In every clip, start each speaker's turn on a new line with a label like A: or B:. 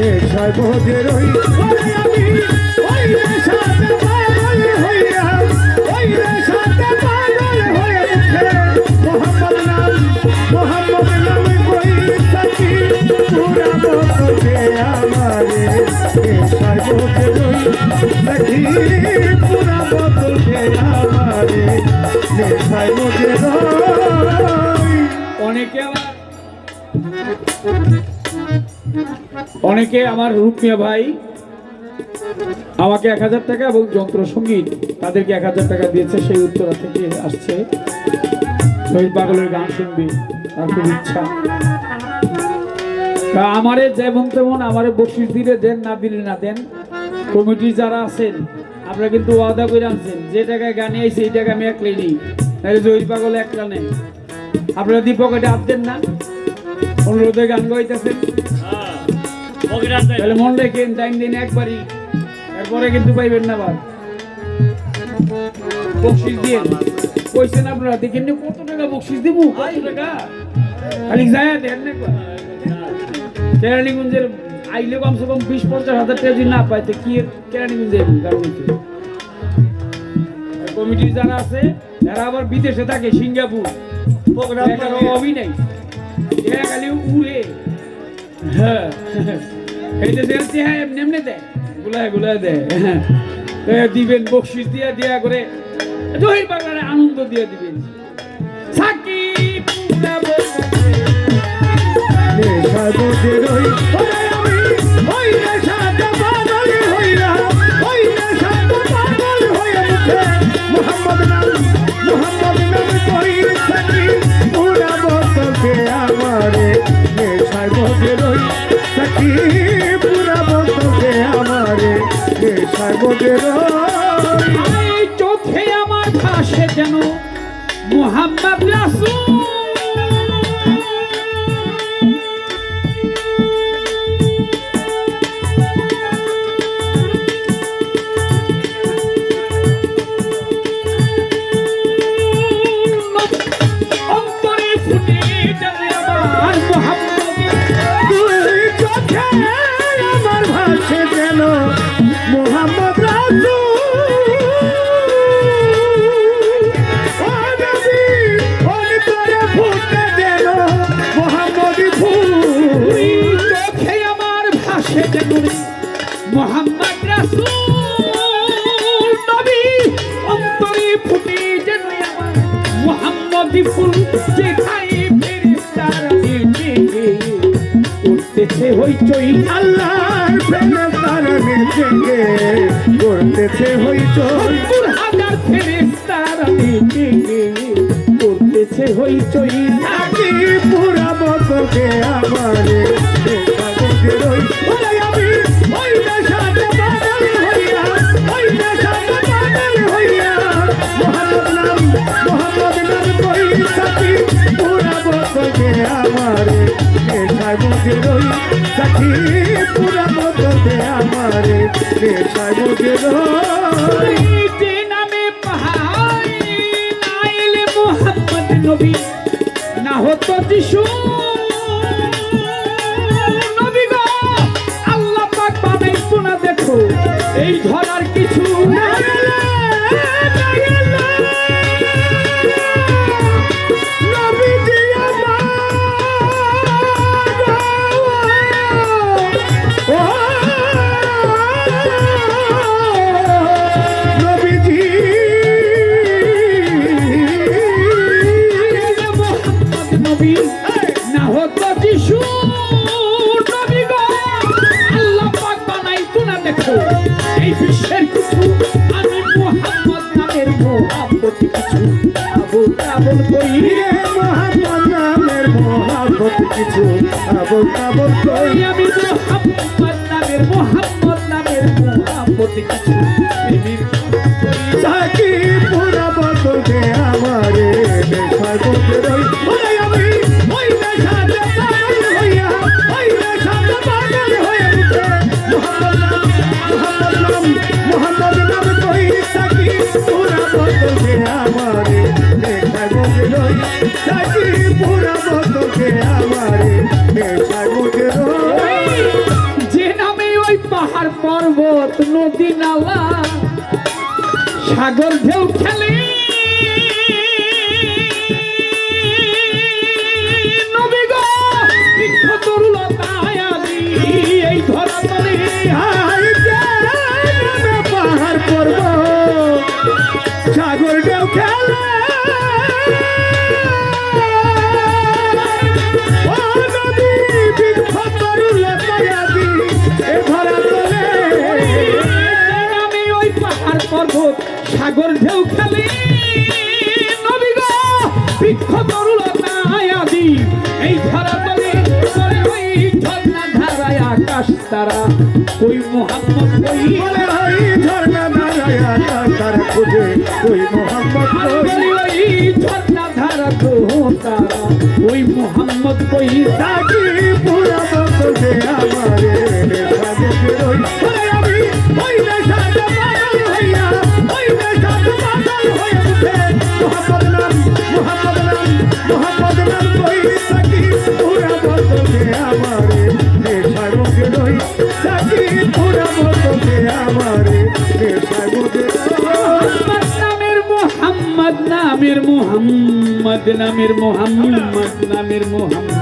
A: নেশায় ওই ওরে আমি ওই নেশাতে পাগল হইয়া ওই নেশাতে পাগল হয়ে উঠে মোহাম্মদ নাম মোহাম্মদ নাম কই থাকি? পুরা বসে আমারে নেশায় বোঝের ওই থাকি পুরা বসে আমারে নেশায় বোঝের ওই
B: অনেকে আমার অনেকে আমার রূপমিয়া ভাই আমাকে এক হাজার টাকা এবং যন্ত্র সংগীত তাদেরকে এক হাজার টাকা দিয়েছে, সেই উত্তরা থেকে আসছে। শহীদ পাগলের গান শুনবি, তার খুব ইচ্ছা। আমারে যেমন তেমন আমারে বকশিস দিলে দেন, না দিলে না দেন। কমিটি যারা আছেন আপনারা কিন্তু ওয়াদা করে আনছেন যে টাকায় গানে আইছে এই টাকা আমি একলাই নিই তাহলে জহির পাগল একলা নেই। আপনারা দীপকে হাত দেন না, অনুরোধে গান গাইতেছেন। তাহলে মন রেখেন টাইম দিন একবারই এরপরে কিন্তু পাইবেন না আবার। বকশিস দিয়ে। কইছেন আপনারা দেখেন কত টাকা বকশিস দিব? কত টাকা? খালি যায় দেন না। কেরানীগঞ্জের আইলে কমসে কম বিশ পঞ্চাশ হাজার টাকা যদি না কি এর কেরানীগঞ্জে এবং গাড়িতে কমিটির যারা আছে এরা আবার বিদেশে থাকে সিঙ্গাপুর। অভাবই নাই এরা খালি উড়ে। হ্যাঁ। এই যে দেখছি এমনি এমনি দেয় গুলায় দেয় দিবেন দিয়া দিয়া করে আনন্দ দিয়ে দিবেন। সাকিব
A: বোঝের
B: চোখে আমার ভাসে যেন মোহাম্মদ রাসূল উঠতেছে হইচই
A: আল্লাহর ফেরেশতার নিজেকে করতেছে হইচই
B: হাজার ফেরেশতারা দেখে করতেছে হইচই
A: নাকি পুরা বছরকে আমারে
B: পাহাড় নাইলে মোহাম্মদ নবী না হতো যিশু আল্লাহ পাক পাবে না দেখো এই ধরার কিছু না আবল
A: তাবল কই
B: আমি মোহাম্মদ নামের মোহাম্মদ নামের মোহাম্মদ কিছু। সাগর ঢেউ খেলে
A: পর্বত সাগর ঢেউ খেলে।
B: নবী গো বৃক্ষ তরুলতায় আদি। এই ধরা তলে পরে ওই ঝর্ণা ধারায় আকাশ তারা। ওই মোহাম্মদ
A: ঝর্ণা তারা খুঁজে। ওই মোহাম্মদ
B: বলি ওই ঝর্ণা ধারা তো তারা ওই মোহাম্মদ কই
A: সাকি পুরা বসে আমারে।
B: নামের মোহাম্মদ নামের মোহাম্মদ নামের মোহাম্মদ।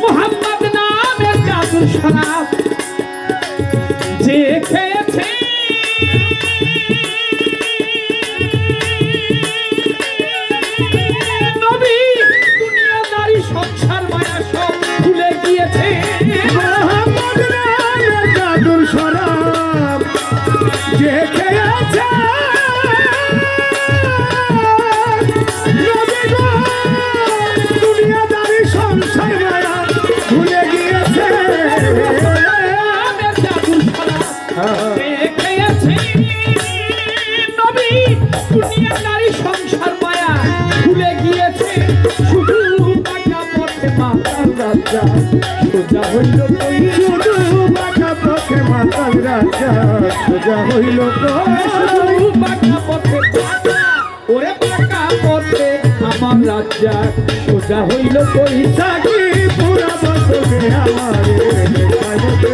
B: মোহাম্মদ নামের জাদুর শরাব যে খেয়েছে। নবী সোজা হইল
A: শুধু বাঁকা পথে মাতাল রাজা সোজা হইল
B: শুধু রাজা সোজা হইল
A: সাকি পুরা বসবে আমারে